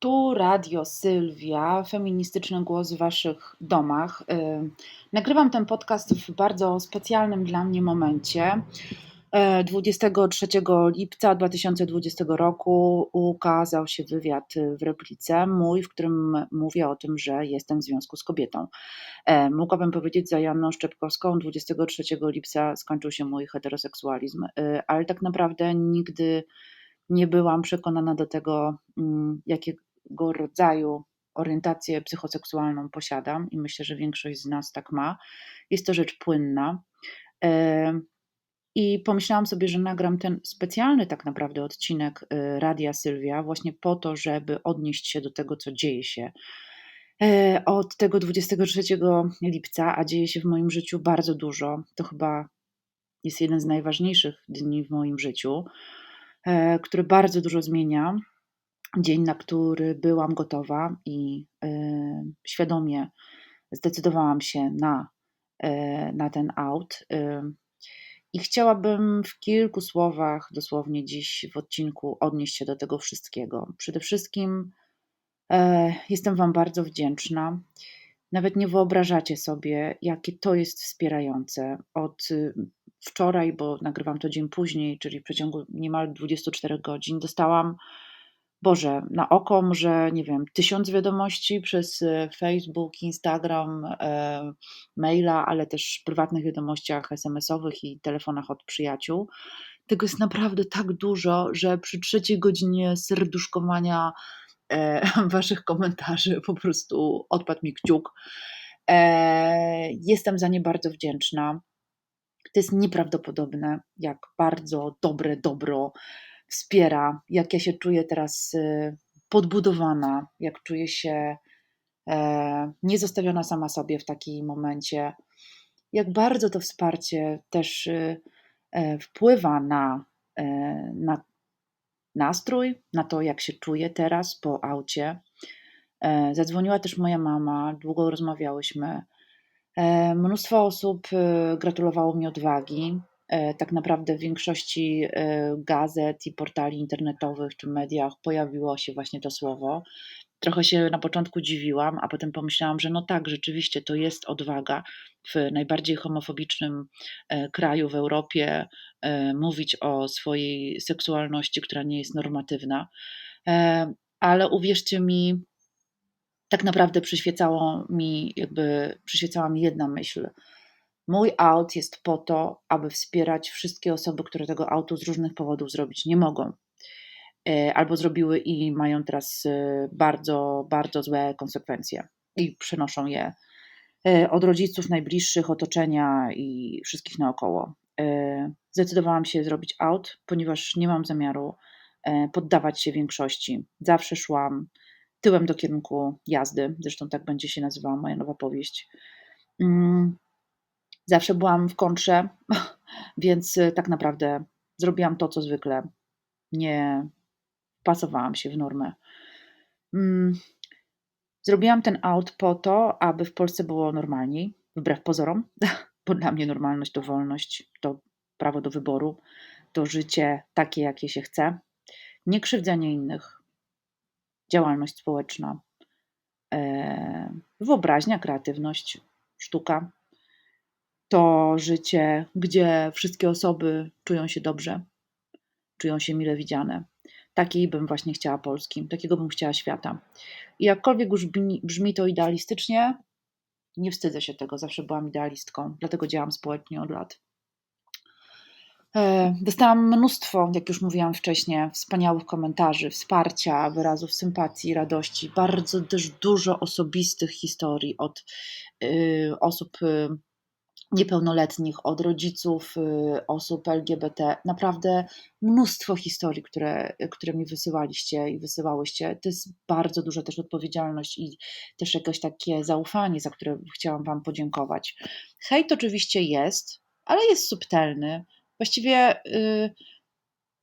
Tu Radio Sylwia, feministyczny głos w Waszych domach. Y, nagrywam ten podcast w bardzo specjalnym dla mnie momencie. 23 y, lipca 2020 roku ukazał się wywiad w replice mój, w którym mówię o tym, że jestem w związku z kobietą. Y, mogłabym powiedzieć za Janną Szczepkowską, 23 lipca skończył się mój heteroseksualizm, ale tak naprawdę nigdy nie byłam przekonana do tego, mm, jakiego rodzaju orientację psychoseksualną posiadam i myślę, że większość z nas tak ma. Jest to rzecz płynna. I pomyślałam sobie, że nagram ten specjalny tak naprawdę odcinek y, Radia Sylwia, właśnie po to, żeby odnieść się do tego, co dzieje się e, od tego 23 lipca, a dzieje się w moim życiu bardzo dużo. To chyba jest jeden z najważniejszych dni w moim życiu. E, który bardzo dużo zmienia. Dzień, na który byłam gotowa i e, świadomie zdecydowałam się na, e, na ten out. I chciałabym w kilku słowach, dosłownie dziś w odcinku, odnieść się do tego wszystkiego. Przede wszystkim jestem Wam bardzo wdzięczna. Nawet nie wyobrażacie sobie, jakie to jest wspierające. Od wczoraj, bo nagrywam to dzień później, czyli w przeciągu niemal 24 godzin, dostałam, Boże, na oko może, nie wiem, tysiąc wiadomości przez e, Facebook, Instagram, e, maila, ale też prywatnych wiadomościach SMS-owych i telefonach od przyjaciół. Tego jest naprawdę tak dużo, że przy trzeciej godzinie serduszkowania e, waszych komentarzy po prostu odpadł mi kciuk. E, jestem za nie bardzo wdzięczna. To jest nieprawdopodobne, jak bardzo dobre dobro wspiera, jak ja się czuję teraz y, podbudowana, jak czuję się e, niezostawiona sama sobie w takim momencie, jak bardzo to wsparcie też y, e, wpływa na, e, na nastrój, na to, jak się czuję teraz po aucie. Zadzwoniła też moja mama, długo rozmawiałyśmy. Mnóstwo osób e, gratulowało mi odwagi. E, tak naprawdę w większości gazet i portali internetowych czy mediach pojawiło się właśnie to słowo. Trochę się na początku dziwiłam, a potem pomyślałam, że no tak, rzeczywiście to jest odwaga w najbardziej homofobicznym kraju w Europie mówić o swojej seksualności, która nie jest normatywna. Ale uwierzcie mi, tak naprawdę przyświecało mi, jakby przyświecała mi jedna myśl. Mój aut jest po to, aby wspierać wszystkie osoby, które tego autu z różnych powodów zrobić nie mogą. E, albo zrobiły i mają teraz e, bardzo, bardzo złe konsekwencje i przenoszą je e, od rodziców, najbliższych, otoczenia i wszystkich naokoło. Zdecydowałam się zrobić aut, ponieważ nie mam zamiaru poddawać się większości. Zawsze szłam tyłem do kierunku jazdy. Zresztą tak będzie się nazywała moja nowa powieść. Zawsze byłam w kontrze, więc e, tak naprawdę zrobiłam to, co zwykle. Nie wpasowałam się w normę. Mm, zrobiłam ten aut po to, aby w Polsce było normalniej, wbrew pozorom, bo dla mnie normalność to wolność, to prawo do wyboru, to życie takie, jakie się chce, nie krzywdzenie innych, działalność społeczna, e, wyobraźnia, kreatywność, sztuka. To życie, gdzie wszystkie osoby czują się dobrze, czują się mile widziane. Takiej bym właśnie chciała Polski, takiego bym chciała świata. I jakkolwiek już brzmi, brzmi to idealistycznie, nie wstydzę się tego, zawsze byłam idealistką, dlatego działam społecznie od lat. E, dostałam mnóstwo, jak już mówiłam wcześniej, wspaniałych komentarzy, wsparcia, wyrazów sympatii, radości, bardzo też dużo osobistych historii od y, osób y, niepełnoletnich, od rodziców, y, osób LGBT. Naprawdę mnóstwo historii, które, które mi wysyłaliście i wysyłałyście. To jest bardzo duża też odpowiedzialność i też jakieś takie zaufanie, za które chciałam Wam podziękować. Hejt oczywiście jest, ale jest subtelny właściwie y,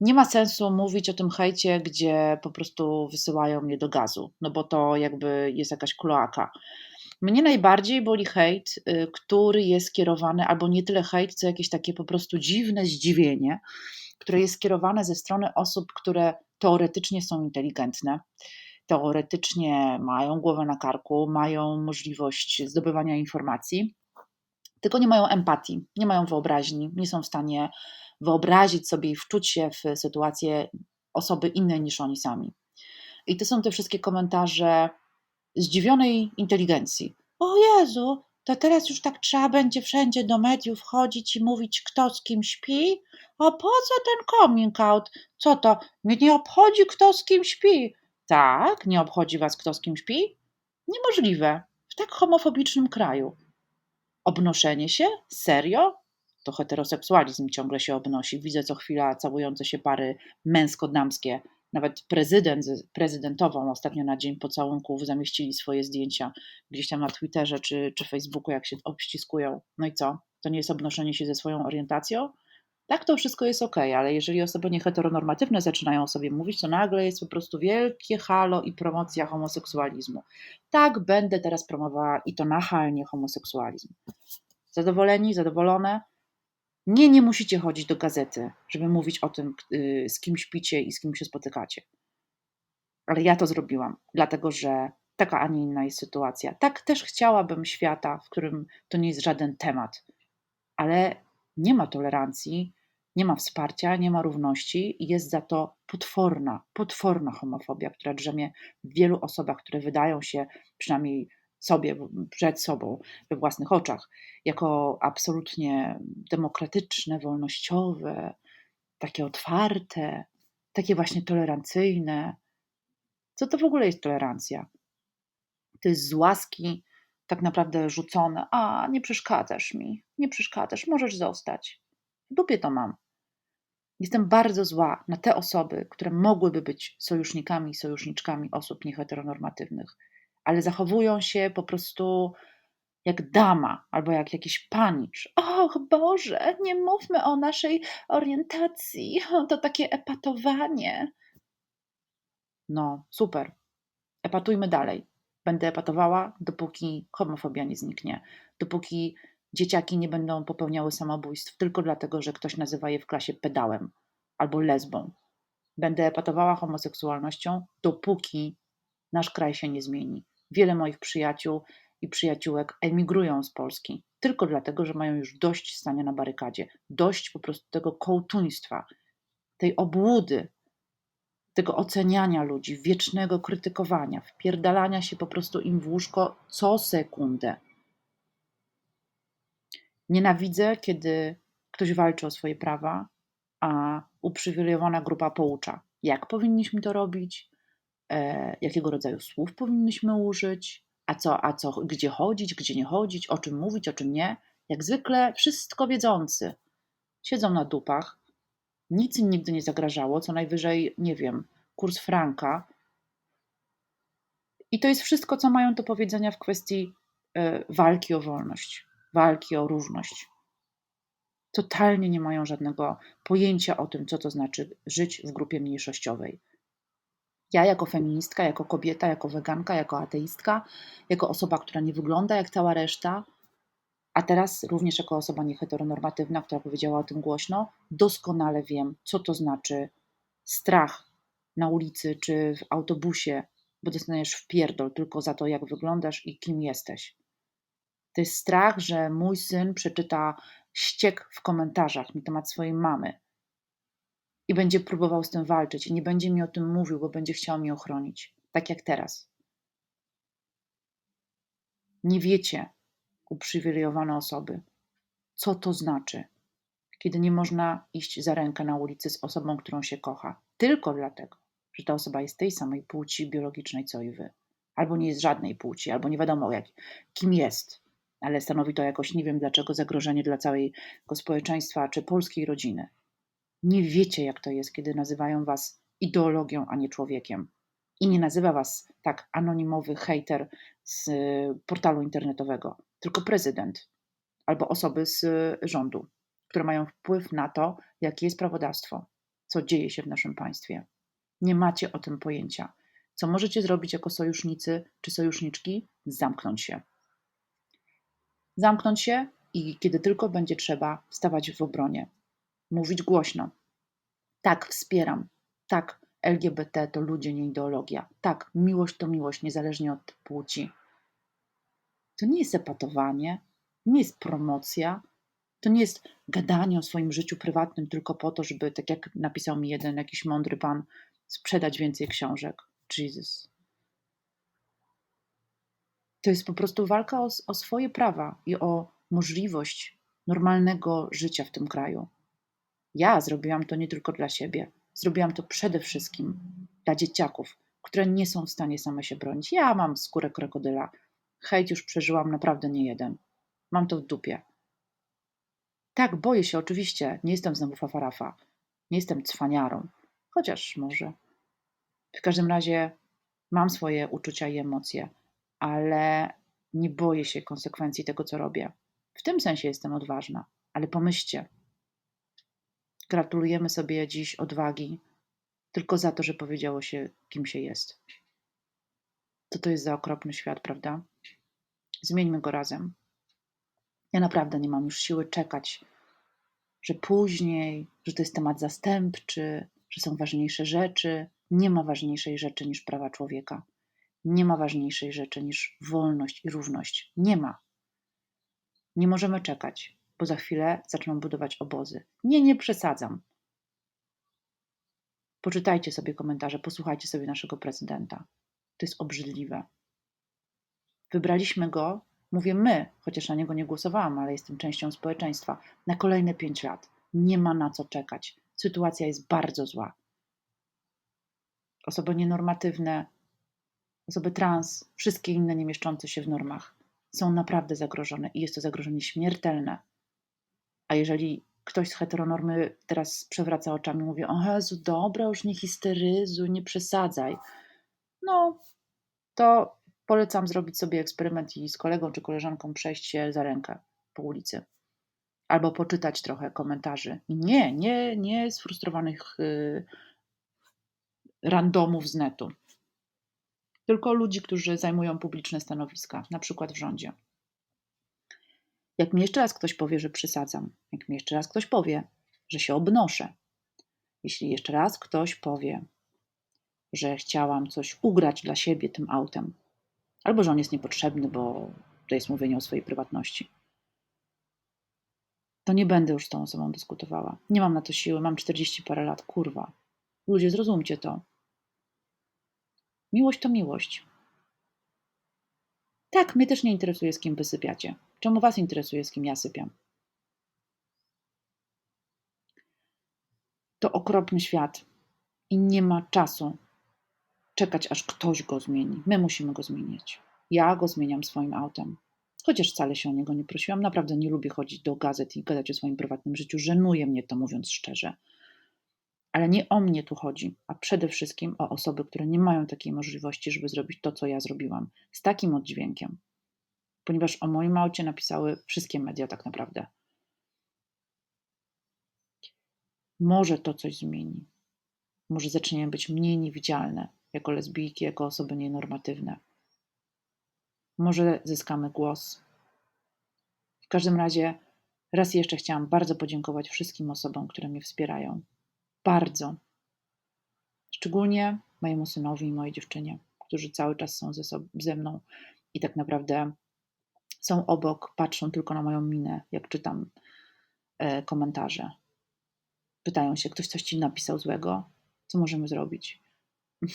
nie ma sensu mówić o tym hejcie, gdzie po prostu wysyłają mnie do gazu, no bo to jakby jest jakaś kloaka. Mnie najbardziej boli hejt, y, który jest skierowany, albo nie tyle hejt, co jakieś takie po prostu dziwne zdziwienie, które jest skierowane ze strony osób, które teoretycznie są inteligentne. teoretycznie mają głowę na karku, mają możliwość zdobywania informacji, tylko nie mają empatii, nie mają wyobraźni, nie są w stanie wyobrazić sobie i wczuć się w sytuację osoby innej niż oni sami. I to są te wszystkie komentarze zdziwionej inteligencji. O Jezu, to teraz już tak trzeba będzie wszędzie do mediów chodzić i mówić, kto z kim śpi? A po co ten coming out? Co to? Mnie nie obchodzi, kto z kim śpi. Tak, nie obchodzi was, kto z kim śpi? Niemożliwe. W tak homofobicznym kraju. Obnoszenie się? Serio? To heteroseksualizm ciągle się obnosi. Widzę co chwila całujące się pary męsko-damskie. Nawet prezydent prezydentową ostatnio na dzień pocałunków zamieścili swoje zdjęcia gdzieś tam na Twitterze czy, czy Facebooku, jak się obściskują. No i co? To nie jest obnoszenie się ze swoją orientacją? Tak, to wszystko jest ok, ale jeżeli osoby nieheteronormatywne zaczynają sobie mówić, to nagle jest po prostu wielkie halo i promocja homoseksualizmu. Tak, będę teraz promowała i to nachalnie homoseksualizm. Zadowoleni, zadowolone? Nie, nie musicie chodzić do gazety, żeby mówić o tym, y, z kim śpicie i z kim się spotykacie. Ale ja to zrobiłam, dlatego że taka, a nie inna jest sytuacja. Tak też chciałabym świata, w którym to nie jest żaden temat, ale nie ma tolerancji, nie ma wsparcia, nie ma równości i jest za to potworna, potworna homofobia, która drzemie w wielu osobach, które wydają się, przynajmniej sobie, przed sobą, we własnych oczach, jako absolutnie demokratyczne, wolnościowe, takie otwarte, takie właśnie tolerancyjne. Co to w ogóle jest tolerancja? To jest z łaski tak naprawdę rzucone, a nie przeszkadzasz mi, nie przeszkadzasz, możesz zostać. W dupie to mam. Jestem bardzo zła na te osoby, które mogłyby być sojusznikami, sojuszniczkami osób nieheteronormatywnych, ale zachowują się po prostu jak dama albo jak jakiś panicz. Och Boże, nie mówmy o naszej orientacji, to takie epatowanie. No, super. Epatujmy dalej. Będę epatowała, dopóki homofobia nie zniknie, dopóki dzieciaki nie będą popełniały samobójstw tylko dlatego, że ktoś nazywa je w klasie pedałem albo lesbą. Będę epatowała homoseksualnością, dopóki nasz kraj się nie zmieni. Wiele moich przyjaciół i przyjaciółek emigrują z Polski tylko dlatego, że mają już dość stania na barykadzie, dość po prostu tego kołtuństwa, tej obłudy, tego oceniania ludzi, wiecznego krytykowania, wpierdalania się po prostu im w łóżko co sekundę. Nienawidzę, kiedy ktoś walczy o swoje prawa, a uprzywilejowana grupa poucza, jak powinniśmy to robić, jakiego rodzaju słów powinniśmy użyć, a co, a co, gdzie chodzić, gdzie nie chodzić, o czym mówić, o czym nie. Jak zwykle wszystko wiedzący. Siedzą na dupach, nic im nigdy nie zagrażało, co najwyżej, nie wiem, kurs franka. I to jest wszystko, co mają do powiedzenia w kwestii y, walki o wolność, walki o równość. Totalnie nie mają żadnego pojęcia o tym, co to znaczy żyć w grupie mniejszościowej. Ja, jako feministka, jako kobieta, jako weganka, jako ateistka, jako osoba, która nie wygląda jak cała reszta, a teraz również jako osoba nieheteronormatywna, która powiedziała o tym głośno, doskonale wiem, co to znaczy strach na ulicy czy w autobusie, bo dostaniesz w pierdol tylko za to, jak wyglądasz i kim jesteś. To jest strach, że mój syn przeczyta ściek w komentarzach na temat swojej mamy i będzie próbował z tym walczyć i nie będzie mi o tym mówił, bo będzie chciał mnie ochronić, tak jak teraz. Nie wiecie, uprzywilejowane osoby, co to znaczy, kiedy nie można iść za rękę na ulicy z osobą, którą się kocha, tylko dlatego, że ta osoba jest tej samej płci biologicznej co i wy, albo nie jest żadnej płci, albo nie wiadomo jak, kim jest, ale stanowi to jakoś nie wiem dlaczego zagrożenie dla całego społeczeństwa czy polskiej rodziny. Nie wiecie, jak to jest, kiedy nazywają was ideologią, a nie człowiekiem. I nie nazywa was tak anonimowy hater z portalu internetowego, tylko prezydent albo osoby z rządu, które mają wpływ na to, jakie jest prawodawstwo, co dzieje się w naszym państwie. Nie macie o tym pojęcia. Co możecie zrobić jako sojusznicy czy sojuszniczki? Zamknąć się. Zamknąć się i kiedy tylko będzie trzeba, wstawać w obronie mówić głośno. Tak, wspieram. Tak, LGBT to ludzie, nie ideologia. Tak, miłość to miłość, niezależnie od płci. To nie jest epatowanie, nie jest promocja, to nie jest gadanie o swoim życiu prywatnym tylko po to, żeby, tak jak napisał mi jeden jakiś mądry pan, sprzedać więcej książek. Jesus. To jest po prostu walka o, o swoje prawa i o możliwość normalnego życia w tym kraju. Ja zrobiłam to nie tylko dla siebie, zrobiłam to przede wszystkim dla dzieciaków, które nie są w stanie same się bronić. Ja mam skórę krokodyla. Hejt już przeżyłam naprawdę nie jeden. Mam to w dupie. Tak, boję się oczywiście. Nie jestem znowu fafarafa. Nie jestem cwaniarą. Chociaż może. W każdym razie mam swoje uczucia i emocje, ale nie boję się konsekwencji tego, co robię. W tym sensie jestem odważna, ale pomyślcie. Gratulujemy sobie dziś odwagi tylko za to, że powiedziało się, kim się jest. Co to jest za okropny świat, prawda? Zmieńmy go razem. Ja naprawdę nie mam już siły czekać, że później, że to jest temat zastępczy, że są ważniejsze rzeczy. Nie ma ważniejszej rzeczy niż prawa człowieka. Nie ma ważniejszej rzeczy niż wolność i równość. Nie ma. Nie możemy czekać, bo za chwilę zaczną budować obozy. Nie, nie przesadzam. Poczytajcie sobie komentarze, posłuchajcie sobie naszego prezydenta. To jest obrzydliwe. Wybraliśmy go, mówię my, chociaż na niego nie głosowałam, ale jestem częścią społeczeństwa, na kolejne pięć lat. Nie ma na co czekać. Sytuacja jest bardzo zła. Osoby nienormatywne, osoby trans, wszystkie inne nie mieszczące się w normach są naprawdę zagrożone i jest to zagrożenie śmiertelne. A jeżeli ktoś z heteronormy teraz przewraca oczami, mówi: O Jezu, dobra, już nie histeryzuj, nie przesadzaj. No, to polecam zrobić sobie eksperyment i z kolegą czy koleżanką przejść się za rękę po ulicy. Albo poczytać trochę komentarzy. Nie, nie, nie sfrustrowanych yy, randomów z netu, tylko ludzi, którzy zajmują publiczne stanowiska, na przykład w rządzie. Jak mi jeszcze raz ktoś powie, że przysadzam, jak mi jeszcze raz ktoś powie, że się obnoszę, jeśli jeszcze raz ktoś powie, że chciałam coś ugrać dla siebie tym autem, albo że on jest niepotrzebny, bo to jest mówienie o swojej prywatności, to nie będę już z tą osobą dyskutowała. Nie mam na to siły, mam 40 parę lat, kurwa. Ludzie, zrozumcie to. Miłość to miłość. Tak, mnie też nie interesuje, z kim wysypiacie. Czemu was interesuje, z kim ja sypiam? To okropny świat i nie ma czasu czekać, aż ktoś go zmieni. My musimy go zmienić. Ja go zmieniam swoim autem. Chociaż wcale się o niego nie prosiłam, naprawdę nie lubię chodzić do gazet i gadać o swoim prywatnym życiu. Żenuje mnie to, mówiąc szczerze. Ale nie o mnie tu chodzi, a przede wszystkim o osoby, które nie mają takiej możliwości, żeby zrobić to, co ja zrobiłam, z takim oddźwiękiem. Ponieważ o moim aucie napisały wszystkie media tak naprawdę. Może to coś zmieni. Może zaczniemy być mniej niewidzialne jako lesbijki, jako osoby nienormatywne. Może zyskamy głos. W każdym razie, raz jeszcze chciałam bardzo podziękować wszystkim osobom, które mnie wspierają. Bardzo. Szczególnie mojemu synowi i mojej dziewczynie, którzy cały czas są ze, sobą, ze mną i tak naprawdę są obok, patrzą tylko na moją minę, jak czytam e, komentarze. Pytają się, ktoś coś ci napisał złego? Co możemy zrobić?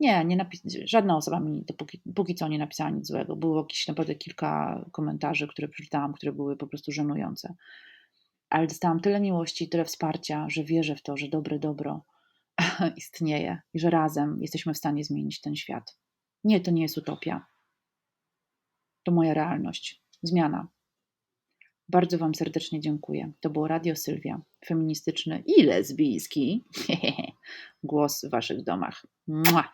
Nie, nie żadna osoba mi dopóki, póki co nie napisała nic złego. Było jakieś naprawdę kilka komentarzy, które przeczytałam, które były po prostu żenujące ale dostałam tyle miłości, tyle wsparcia, że wierzę w to, że dobre dobro istnieje i że razem jesteśmy w stanie zmienić ten świat. Nie, to nie jest utopia. To moja realność. Zmiana. Bardzo Wam serdecznie dziękuję. To było Radio Sylwia, feministyczny i lesbijski głos w Waszych domach. Mua!